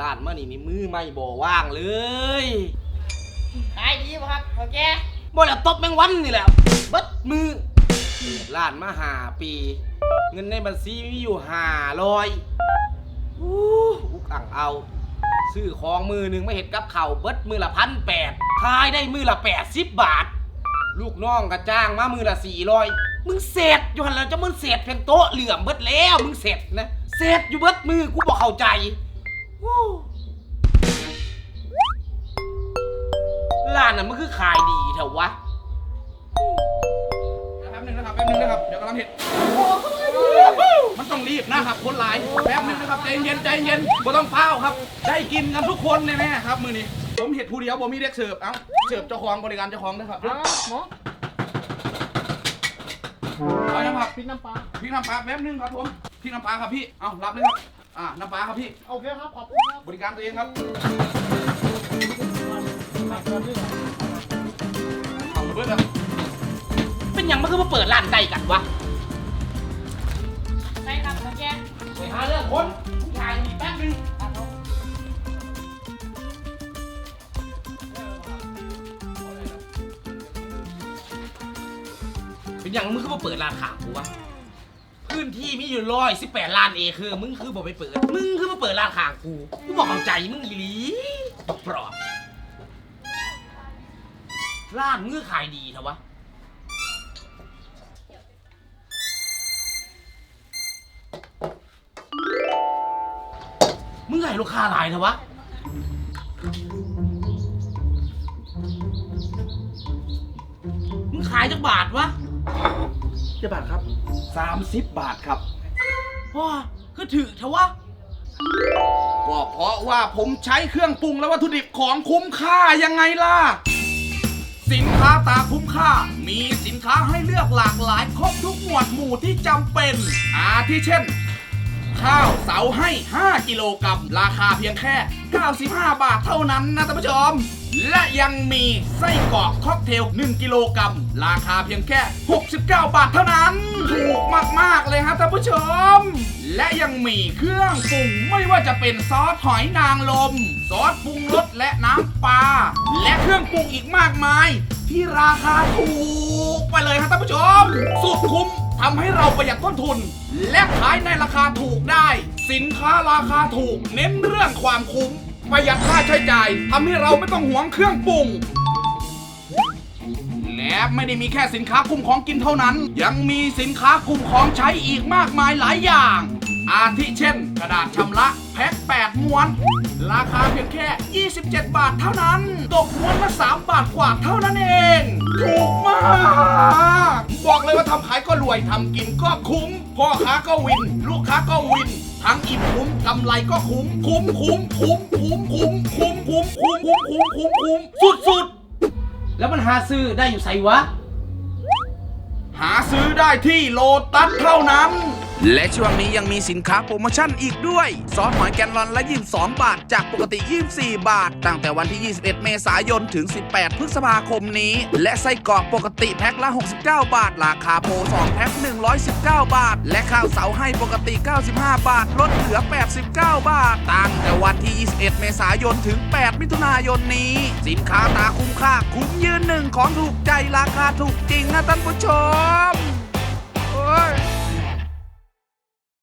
นี่นี่มือไม่บ่ว่างเลยขายดีป่ะครับโอเคบ่แล้วตบแมงวันนี่แหละเบิดมือเปิดร้านมาหาปี เงินในบัญชีมีอยู่ห้าร้อยอู้อุกอ่างเอา ซื้อของมือหนึ่งไม่เห็นกับเข่าวเบิดมือละพันแปดขายได้มือละแปดสิบบาท ลูกน้องก็จ้างมามือละสี่ร้อยมึงเสร็จอยู่หันแล้วจะมึงเสร็จเพียงโต๊ะเหลื่อมเบิดแล้ว มึงเสร็จนะเสร็จอยู่เบิดมือกูบอกเข้าใจวู้ ร้านน่ะมันคือขายดีเถอะวะ แป๊บนึงนะครับแป๊บนึงนะครับ เดี๋ยวกำลังเห็ดมันต้องรีบนะครับคนหลายแป๊บนึงนะครับใจเย็นใจเย็นบ่ต้องเฝ้าวครับ ได้กินกันทุกคนแน่ๆครับมือนี้ผมเห็ดผู้เดียวผมมีเด็กเสิร์ฟเอ้าเสิร์ฟเจ้าของบริการเจ้าของนะครับหมอเอาละครับพริกน้ำปลาพริกน้ำปลาแป๊บนึงครับผมพริกน้ำปลาครับพี่เอารับเลยครับ อ่าน้ำปลาครับพี่ โอเคครับ ขอบคุณครับบริการตัวเองครับเอาระเบิดครับเป็นหยังมันคือมาเปิดร้านใกล้กันวะใช่ครับโอเคไปหาเรื่องคนผู้ชายมีแป๊บนึงเป็นหยังมึงคือมาเปิดร้านขางกูวะ พื้นที่มีอยู่ร้อยสิบแปดล้านเอคือ มึงคือบอกไปเปิด มึงคือมาเปิดร้านขางกู กูบอกเข้าใจมึงอีหลีปลอบร้านมือขายดีเถอะวะ มึงให้ลูกค้าหลายเถอะวะ มึงขายจักบาทวะ เจ้าบาทครับ 30 บาทครับ ว้าคือถือเถอะวะ ก็เพราะว่าผมใช้เครื่องปรุงและวัตถุดิบของคุ้มค่ายังไงล่ะ สินค้าตาคุ้มค่า มีสินค้าให้เลือกหลากหลายครบทุกหมวดหมู่ที่จำเป็น อาทิเช่น ข้าวเสาให้ 5 กิโลกรัมราคาเพียงแค่ 95 บาทเท่านั้นนะท่านผู้ชม และยังมีไส้กรอกค็อกเทล 1 กิโลกรัมราคาเพียงแค่ 69 บาทเท่านั้น ถูกมาก ๆ เลยฮะท่านผู้ชม และยังมีเครื่องปรุงไม่ว่าจะเป็นซอสหอยนางรมซอสปรุงรสและน้ำปลาและเครื่องปรุงอีกมากมาย ที่ราคาถูกไปเลยครับท่านผู้ชม สุดคุ้ม ทำให้เราประหยัดต้นทุน และขายในราคาถูกได้ สินค้าราคาถูก เน้นเรื่องความคุ้ม ประหยัดค่าใช้จ่ายทำให้เราไม่ต้องหวงเครื่องปรุงและไม่ได้มีแค่สินค้ากลุ่มของกินเท่านั้น ยังมีสินค้ากลุ่มของใช้อีกมากมายหลายอย่าง อาทิเช่น กระดาษชำระแพ็ค8ม้วน ราคาเพียงแค่ 27 บาทเท่านั้น ตกม้วนละ 3 บาทกว่าเท่านั้นเอง ถูกมาก ก็รวยทำกินก็คุ้มพ่อค้าก็วิน ลูกค้าก็วิน ทั้งอิ่มคุ้มกำไรก็คุ้ม คุ้มคุ้มคุ้มคุ้มคุ้มคุ้มคุ้มคุ้มคุ้มคุ้มคุ้มคุ้มสุดสุดแล้วมันหาซื้อได้อยู่ไสวะ หาซื้อได้ที่โลตัสเท่านั้น และช่วงนี้ยังมีสินค้าโปรโมชั่นอีกด้วย ซอสหอยแกนลอนละ 22 บาท จากปกติ 24 บาท ตั้งแต่วันที่ 21 เมษายน ถึง 18 พฤษภาคมนี้ และไส้กรอกปกติแพ็คละ 69 บาท ราคาโปร2แพ็ค119 บาท และข้าวเสาให้ปกติ 95 บาท ลดเหลือ 89 บาท ตั้งแต่วันที่ 21 เมษายน ถึง 8 มิถุนายนนี้ สินค้าตาคุ้มค่าคุ้มยืนหนึ่งของถูกใจราคาถูกจริงนะท่านผู้ชม